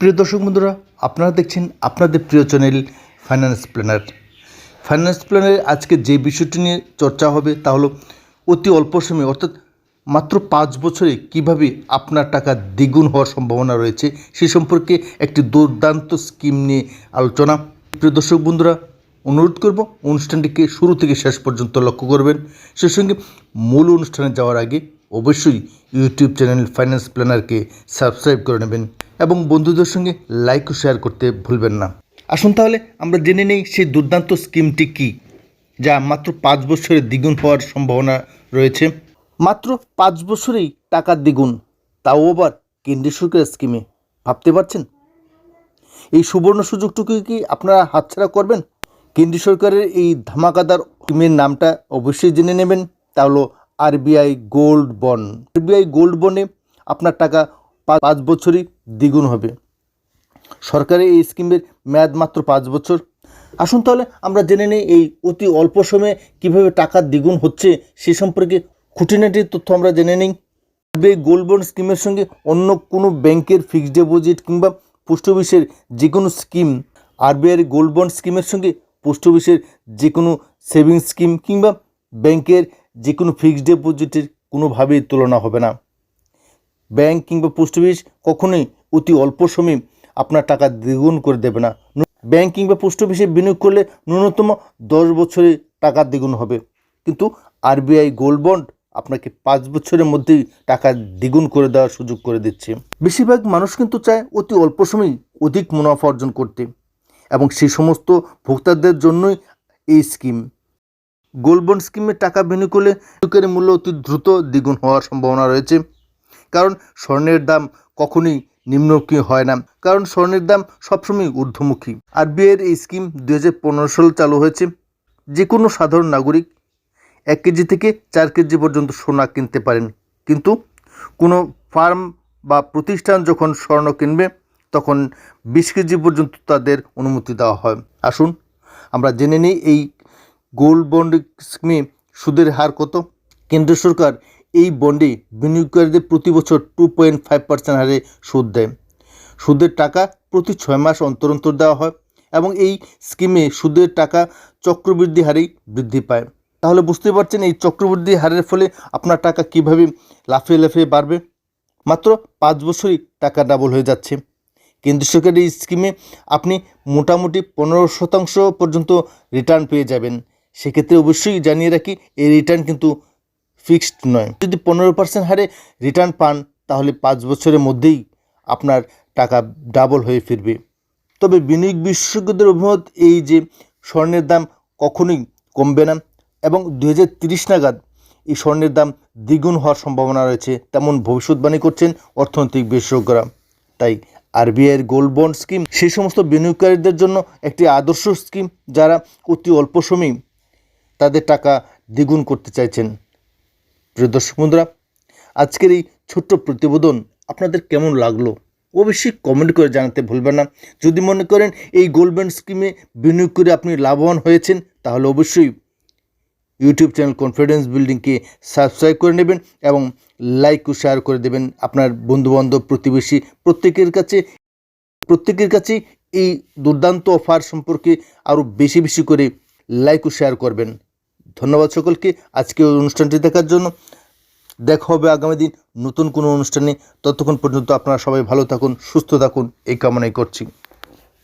প্রিয় দর্শক বন্ধুরা, আপনারা দেখছেন আপনাদের প্রিয় চ্যানেল ফাইন্যান্স প্ল্যানার ফাইন্যান্স প্ল্যানারে আজকে যে বিষয়টি নিয়ে চর্চা হবে তা হলো অতি অল্প সময়ে, অর্থাৎ মাত্র পাঁচ বছরে কীভাবে আপনার টাকা দ্বিগুণ হওয়ার সম্ভাবনা রয়েছে সে সম্পর্কে একটি দুর্দান্ত স্কিম নিয়ে আলোচনা। প্রিয় দর্শক বন্ধুরা, অনুরোধ করব অনুষ্ঠানটিকে শুরু থেকে শেষ পর্যন্ত লক্ষ্য করবেন। সেই সঙ্গে মূল অনুষ্ঠানে যাওয়ার আগে অবশ্যই ইউটিউব চ্যানেল ফাইন্যান্স প্ল্যানারকে সাবস্ক্রাইব করে নেবেন। এবং বন্ধুদের সঙ্গে লাইক ও শেয়ার করতে ভুলবেন না। আসুন তাহলে আমরা জেনে নেই সেই দুর্দান্ত স্কিমটি কী, যা মাত্র পাঁচ বছরে দ্বিগুণ হওয়ার সম্ভাবনা রয়েছে। মাত্র পাঁচ বছরেই টাকা দ্বিগুণ, তাও আবার কেন্দ্রীয় সরকারের স্কিমে ভাবতে পারছেন? এই সুবর্ণ সুযোগটুকু কি আপনারা হাতছাড়া করবেন? কেন্দ্রীয় সরকারের এই ধামাকাদার স্কিমের নামটা অবশ্যই জেনে নেবেন, তা হলো RBI gold bond RBI gold বন্ডে আপনার টাকা পাঁচ বছরই দ্বিগুণ হবে। সরকারি এই স্কিমের মেয়াদ মাত্র পাঁচ বছর। আসুন তাহলে আমরা জেনে নিই এই অতি অল্প সময়ে কীভাবে টাকা দ্বিগুণ হচ্ছে সে সম্পর্কে খুঁটিনাটি তথ্য আমরা জেনে নিই। আরবিআই গোল্ড বন্ড স্কিমের সঙ্গে অন্য কোনো ব্যাংকের ফিক্সড ডিপোজিট কিংবা পোস্ট অফিসের যে কোনো স্কিম। আরবিআইয়ের গোল্ড বন্ড স্কিমের সঙ্গে পোস্ট অফিসের যে কোনো সেভিংস স্কিম কিংবা ব্যাংকের যে কোনো ফিক্সড ডিপোজিটের কোনোভাবেই তুলনা হবে না। ব্যাংক কিংবা পোস্ট অফিস কখনোই অতি অল্প সময়ে আপনার টাকা দ্বিগুণ করে দেবে না। ব্যাংক কিংবা পোস্ট অফিসে বিনিয়োগ করলে ন্যূনতম দশ বছরে টাকা দ্বিগুণ হবে। কিন্তু আরবিআই গোল্ড বন্ড আপনাকে পাঁচ বছরের মধ্যেই টাকা দ্বিগুণ করে দেওয়ার সুযোগ করে দিচ্ছে। বেশিরভাগ মানুষ কিন্তু চায় অতি অল্প সময়েই অধিক মুনাফা অর্জন করতে এবং সেই সমস্ত ভোক্তাদের জন্যই এই স্কিম। গোল্ড বন্ড স্কিমে টাকা বিনিয়োগ করলে বিনিয়োগের মূল্য অতি দ্রুত দ্বিগুণ হওয়ার সম্ভাবনা রয়েছে। কারণ স্বর্ণের দাম কখনোই নিম্নমুখী হয় না। কারণ স্বর্ণের দাম সবসময় ঊর্ধ্বমুখী। আর বিয়ের এই স্কিম দু হাজার পনেরো সালে চালু হয়েছে। যে কোনো সাধারণ নাগরিক এক কেজি থেকে চার কেজি পর্যন্ত সোনা কিনতে পারেন। কিন্তু কোনো ফার্ম বা প্রতিষ্ঠান যখন স্বর্ণ কিনবে, তখন বিশ কেজি পর্যন্ত তাদের অনুমতি দেওয়া হয়। আসুন, আমরা জেনে নিই এই গোল্ড বন্ড স্কিমে সুদের হার কত। কেন্দ্র সরকার এই বন্ডে বিনিয়োগকারীদের প্রতি বছর টু পয়েন্ট ফাইভ পার্সেন্ট হারে সুদ দেয়। সুদের টাকা প্রতি ছয় মাস অন্তর অন্তর দেওয়া হয় এবং এই স্কিমে সুদের টাকা চক্রবৃদ্ধি হারেই বৃদ্ধি পায়। তাহলে বুঝতে পারছেন এই চক্রবৃদ্ধি হারের ফলে আপনার টাকা কীভাবে লাফিয়ে লাফিয়ে বাড়বে? মাত্র পাঁচ বছরই টাকা ডাবল হয়ে যাচ্ছে। কেন্দ্র সরকারের এই স্কিমে আপনি মোটামুটি পনেরো শতাংশ পর্যন্ত রিটার্ন পেয়ে যাবেন। সেক্ষেত্রে অবশ্যই জানিয়ে রাখি, এই রিটার্ন কিন্তু ফিক্সড নয়। যদি পনেরো পার্সেন্ট হারে রিটার্ন পান, তাহলে পাঁচ বছরের মধ্যেই আপনার টাকা ডাবল হয়ে ফিরবে। তবে বিনিয়োগ বিশেষজ্ঞদের অভিমত এই যে স্বর্ণের দাম কখনোই কমবে না এবং দু নাগাদ এই স্বর্ণের দাম দ্বিগুণ হওয়ার সম্ভাবনা রয়েছে, তেমন ভবিষ্যৎবাণী করছেন অর্থনৈতিক বিশেষজ্ঞরা। তাই আরবিআইয়ের গোল্ড বন্ড স্কিম সেই সমস্ত বিনিয়োগকারীদের জন্য একটি আদর্শ স্কিম যারা অতি অল্প সময়েই তাদের টাকা দ্বিগুণ করতে চাইছেন। প্রিয় দর্শক বন্ধুরা, আজকের এই ছোট্ট প্রতিবেদন আপনাদের কেমন লাগল? অবশ্যই কমেন্ট করে জানাতে ভুলবেন না। যদি মনে করেন এই গোল্ডম্যান স্কিমে বিনিয়োগ করে আপনি লাভবান হয়েছেন, তাহলে অবশ্যই ইউটিউব চ্যানেল কনফিডেন্স বিল্ডিংকে সাবস্ক্রাইব করে নেবেন এবং লাইক ও শেয়ার করে দেবেন আপনার বন্ধুবান্ধব প্রতিবেশী। প্রত্যেকের কাছে প্রত্যেকের কাছে এই দুর্দান্ত অফার সম্পর্কে আরও বেশি বেশি করে লাইক ও শেয়ার করবেন। ধন্যবাদ সকলকে। আজকে অনুষ্ঠানটি দেখার জন্য। দেখা হবে আগামী দিন নতুন কোনো অনুষ্ঠানে। ততক্ষণ পর্যন্ত আপনারা সবাই ভালো থাকুন, সুস্থ থাকুন। এই কামনাই করছি।